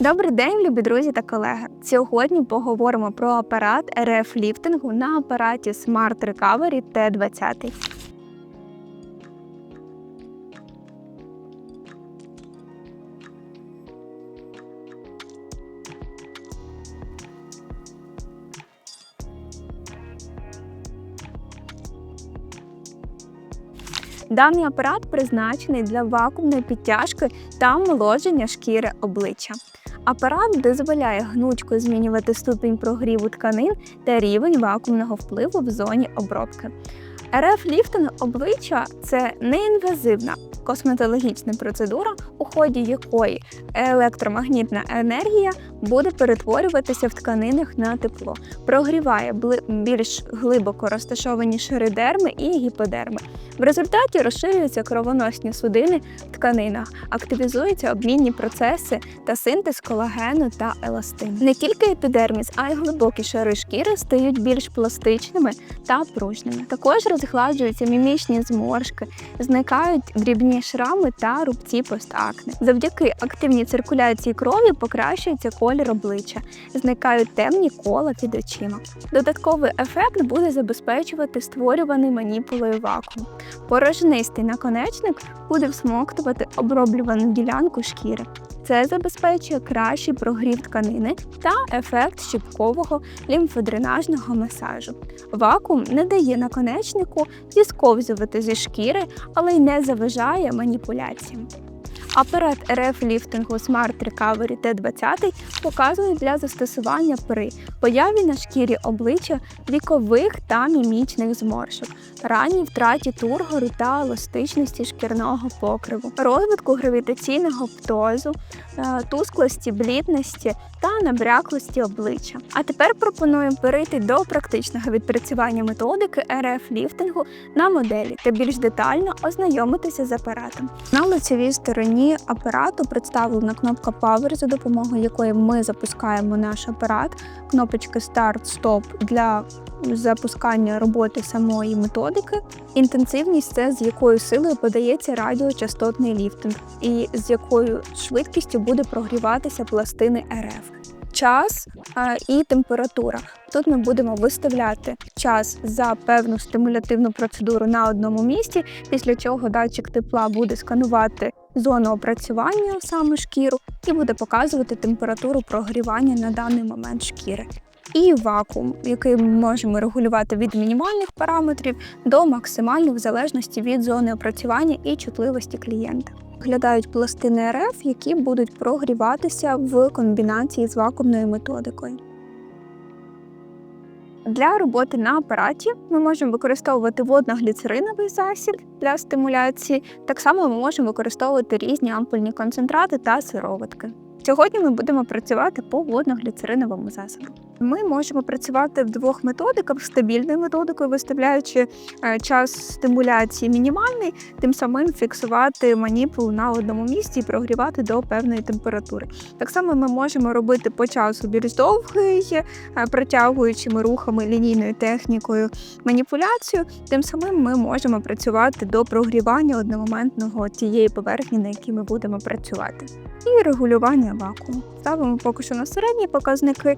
Добрий день, любі друзі та колеги. Сьогодні поговоримо про апарат РФ ліфтингу на апараті Smart Recovery T20. Даний апарат призначений для вакуумної підтяжки та омоложення шкіри обличчя. Апарат дозволяє гнучко змінювати ступінь прогріву тканин та рівень вакуумного впливу в зоні обробки. РФ ліфтинг обличчя це неінвазивна косметологічна процедура, у ході якої електромагнітна енергія буде перетворюватися в тканинах на тепло, прогріває більш глибоко розташовані шари дерми і гіподерми. В результаті розширюються кровоносні судини в тканинах, активізуються обмінні процеси та синтез колагену та еластину. Не тільки епідерміс, а й глибокі шари шкіри стають більш пластичними та пружними. Також розгладжуються мімічні зморшки, зникають дрібні шрами та рубці постакне. Завдяки активній циркуляції крові покращується колір обличчя, зникають темні кола під очима. Додатковий ефект буде забезпечувати створюваний маніпулою вакуум. Порожнистий наконечник буде всмоктувати оброблювану ділянку шкіри. Це забезпечує кращий прогрів тканини та ефект щіпкового лімфодренажного масажу. Вакуум не дає наконечнику зісковзувати зі шкіри, але й не заважає маніпуляціям. Апарат РФ ліфтингу Smart Recovery T20 показаний для застосування при появі на шкірі обличчя вікових та мімічних зморшок, ранній втраті тургору та еластичності шкірного покриву, розвитку гравітаційного птозу, е, тусклості, блідності та набряклості обличчя. А тепер пропоную перейти до практичного відпрацювання методики РФ ліфтингу на моделі та більш детально ознайомитися з апаратом. На лицевій стороні апарату представлена кнопка Power, за допомогою якої ми запускаємо наш апарат, кнопочки Start-Stop для запускання роботи самої методики, інтенсивність це з якою силою подається радіочастотний ліфтинг і з якою швидкістю буде прогріватися пластини РФ. Час і температура. Тут ми будемо виставляти час за певну стимулятивну процедуру на одному місці, після чого датчик тепла буде сканувати зону опрацювання, саме шкіру, і буде показувати температуру прогрівання на даний момент шкіри. І вакуум, який ми можемо регулювати від мінімальних параметрів до максимальних в залежності від зони опрацювання і чутливості клієнта. Виглядають пластини РФ, які будуть прогріватися в комбінації з вакуумною методикою. Для роботи на апараті ми можемо використовувати водно-гліцериновий засіб для стимуляції. Так само ми можемо використовувати різні ампульні концентрати та сироватки. Сьогодні ми будемо працювати по водно-гліцериновому засобу. Ми можемо працювати в двох методиках: стабільною методикою, виставляючи е, час стимуляції мінімальний, тим самим фіксувати маніпулу на одному місці і прогрівати до певної температури. Так само ми можемо робити по часу більш довгий, е, протягуючими рухами лінійною технікою маніпуляцію. Тим самим ми можемо працювати до прогрівання одномоментного тієї поверхні, на якій ми будемо працювати. І регулювання вакууму. Ставимо поки що на середні показники